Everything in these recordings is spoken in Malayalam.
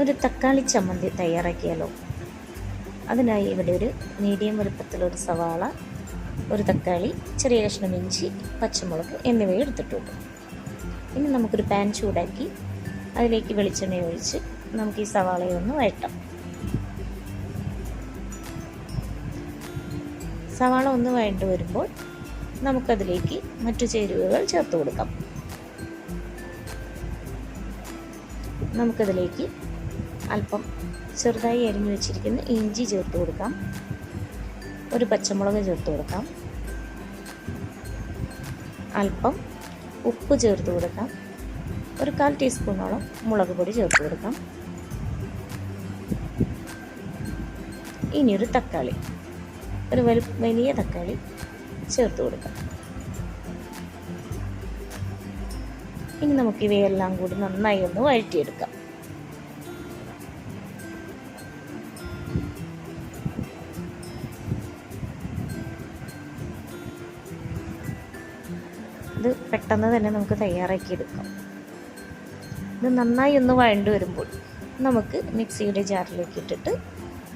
ഒരു തക്കാളി ചമ്മന്തി തയ്യാറാക്കിയാലോ? അതിനായി ഇവിടെ ഒരു മീഡിയം വലുപ്പത്തിലൊരു സവാള ഒരു തക്കാളി ചെറിയ കഷ്ണം ഇഞ്ചി പച്ചമുളക് എന്നിവ എടുത്തിട്ടുണ്ട് ഇനി നമുക്കൊരു പാൻ ചൂടാക്കി അതിലേക്ക് വെളിച്ചെണ്ണ ഒഴിച്ച് നമുക്ക് ഈ സവാളയെ ഒന്ന് വഴട്ടാം സവാള ഒന്ന് വഴണ്ടു വരുമ്പോൾ നമുക്കതിലേക്ക് മറ്റു ചേരുവകൾ ചേർത്ത് കൊടുക്കാം. നമുക്കതിലേക്ക് അല്പം ചെറുതായി അരിഞ്ഞു വെച്ചിരിക്കുന്ന ഇഞ്ചി ചേർത്ത് കൊടുക്കാം. ഒരു പച്ചമുളക് ചേർത്ത് കൊടുക്കാം. അല്പം ഉപ്പ് ചേർത്ത് കൊടുക്കാം. ഒരു കാൽ ടീസ്പൂണോളം മുളക് പൊടി ചേർത്ത് കൊടുക്കാം. ഇനിയൊരു തക്കാളി. ഒരു വലു വലിയ തക്കാളി ചേർത്ത് കൊടുക്കാം. ഇനി നമുക്ക് ഇവയെല്ലാം കൂടി നന്നായി ഒന്ന് വഴറ്റിയെടുക്കാം. ഇത് പെട്ടെന്ന് തന്നെ നമുക്ക് തയ്യാറാക്കി എടുക്കാം ഇത് നന്നായി ഒന്ന് വഴണ്ടു വരുമ്പോൾ നമുക്ക് മിക്സിയുടെ ജാറിലേക്ക് ഇട്ടിട്ട്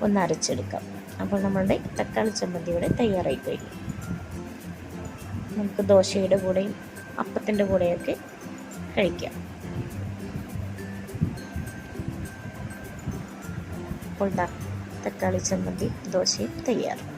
ഒന്ന് അരച്ചെടുക്കാം. അപ്പോൾ നമ്മളുടെ തക്കാളി ചമ്മന്തി ഇവിടെ തയ്യാറായി കഴിഞ്ഞു. നമുക്ക് ദോശയുടെ കൂടെയും അപ്പത്തിന്റെ കൂടെയൊക്കെ കഴിക്കാം. അപ്പോൾ തക്കാളി ചമ്മന്തി ദോശയും തയ്യാറ്